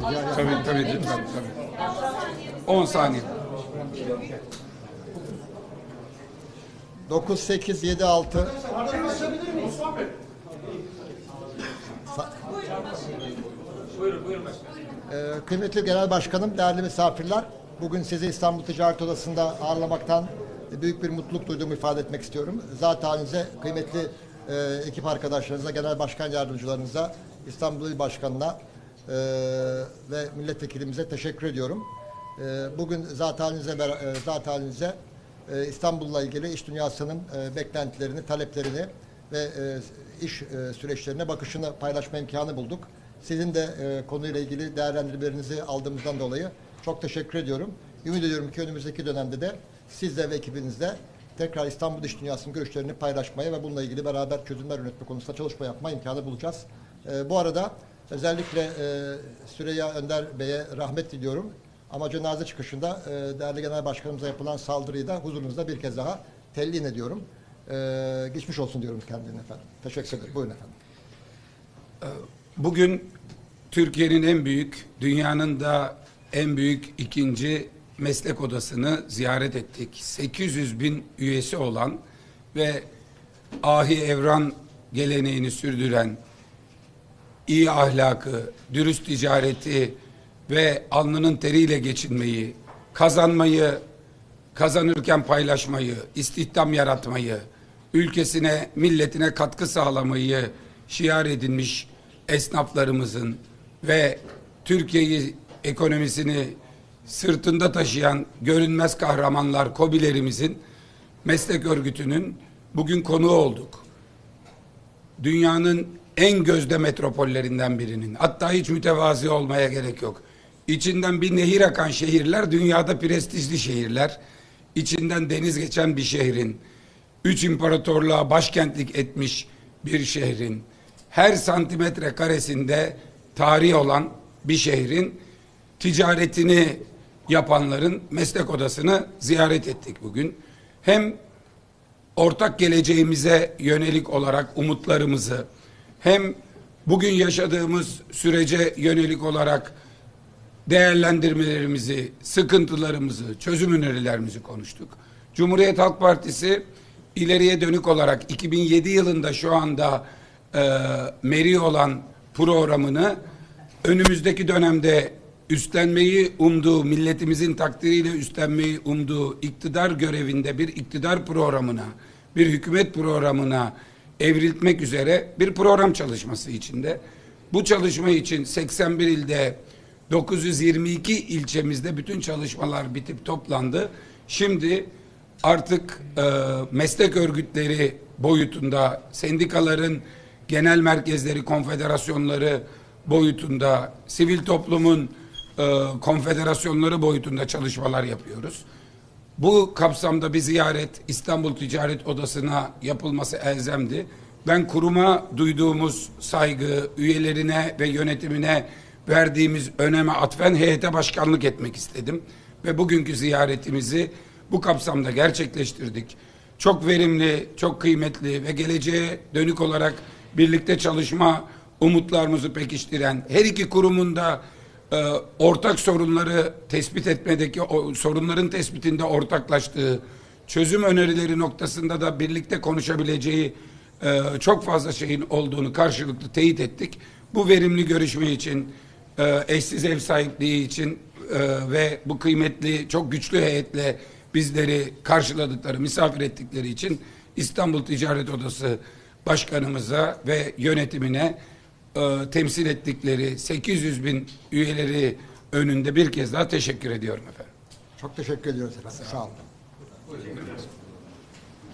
Tabii tabii lütfen tabii. 10 saniye. 9, 8, 7, 6. Ee, kıymetli Genel Başkanım, değerli misafirler. Bugün sizi İstanbul Ticaret Odası'nda ağırlamaktan büyük bir mutluluk duyduğumu ifade etmek istiyorum. Zat halinize, kıymetli e, ekip arkadaşlarınıza, genel başkan yardımcılarınıza, İstanbul İl Başkanı'na e, ve milletvekilimize teşekkür ediyorum. E, bugün zat halinize, e, zat halinize e, İstanbul'la ilgili iş dünyasının e, beklentilerini, taleplerini ve e, iş e, süreçlerine bakışını paylaşma imkanı bulduk. Sizin de e, konuyla ilgili değerlendirmelerinizi aldığımızdan dolayı çok teşekkür ediyorum. Ümit ediyorum ki önümüzdeki dönemde de sizle ve ekibinizle tekrar İstanbul iş dünyasının görüşlerini paylaşmaya ve bununla ilgili beraber çözümler üretme konusunda çalışma yapma imkanı bulacağız. E, bu arada özellikle e, Süreyya Önder Bey'e rahmet diliyorum. Ama cenaze çıkışında e, değerli genel başkanımıza yapılan saldırıyı da huzurunuzda bir kez daha telin ediyorum. E, geçmiş olsun diyorum kendine efendim. Teşekkür ederim. Buyurun efendim. Bugün Türkiye'nin en büyük, dünyanın da en büyük ikinci meslek odasını ziyaret ettik. 800 bin üyesi olan ve ahi evran geleneğini sürdüren, iyi ahlakı, dürüst ticareti ve alnının teriyle geçinmeyi, kazanmayı, kazanırken paylaşmayı, istihdam yaratmayı, ülkesine, milletine katkı sağlamayı şiar edinmiş esnaflarımızın ve Türkiye'yi ekonomisini sırtında taşıyan görünmez kahramanlar, kobilerimizin meslek örgütünün bugün konuğu olduk. Dünyanın en gözde metropollerinden birinin. Hatta hiç mütevazi olmaya gerek yok. İçinden bir nehir akan şehirler dünyada prestijli şehirler. İçinden deniz geçen bir şehrin, üç imparatorluğa başkentlik etmiş bir şehrin, her santimetre karesinde tarih olan bir şehrin ticaretini yapanların meslek odasını ziyaret ettik bugün. Hem ortak geleceğimize yönelik olarak umutlarımızı hem bugün yaşadığımız sürece yönelik olarak değerlendirmelerimizi, sıkıntılarımızı, çözüm önerilerimizi konuştuk. Cumhuriyet Halk Partisi ileriye dönük olarak 2007 yılında şu anda e, meri olan programını önümüzdeki dönemde üstlenmeyi umduğu, milletimizin takdiriyle üstlenmeyi umduğu iktidar görevinde bir iktidar programına, bir hükümet programına evriltmek üzere bir program çalışması içinde. Bu çalışma için 81 ilde 922 ilçemizde bütün çalışmalar bitip toplandı. Şimdi artık e, meslek örgütleri boyutunda, sendikaların genel merkezleri, konfederasyonları boyutunda, sivil toplumun e, konfederasyonları boyutunda çalışmalar yapıyoruz. Bu kapsamda bir ziyaret İstanbul Ticaret Odası'na yapılması elzemdi. Ben kuruma duyduğumuz saygı, üyelerine ve yönetimine verdiğimiz öneme atfen heyete başkanlık etmek istedim. Ve bugünkü ziyaretimizi bu kapsamda gerçekleştirdik. Çok verimli, çok kıymetli ve geleceğe dönük olarak birlikte çalışma umutlarımızı pekiştiren her iki kurumun da e, ortak sorunları tespit etmedeki o, sorunların tespitinde ortaklaştığı, çözüm önerileri noktasında da birlikte konuşabileceği e, çok fazla şeyin olduğunu karşılıklı teyit ettik. Bu verimli görüşme için, e, eşsiz ev sahipliği için e, ve bu kıymetli, çok güçlü heyetle bizleri karşıladıkları, misafir ettikleri için İstanbul Ticaret Odası Başkanımıza ve yönetimine e, temsil ettikleri 800 bin üyeleri önünde bir kez daha teşekkür ediyorum efendim. Çok teşekkür ediyoruz efendim. Sağ olun.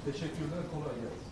Teşekkürler, kolay gelsin.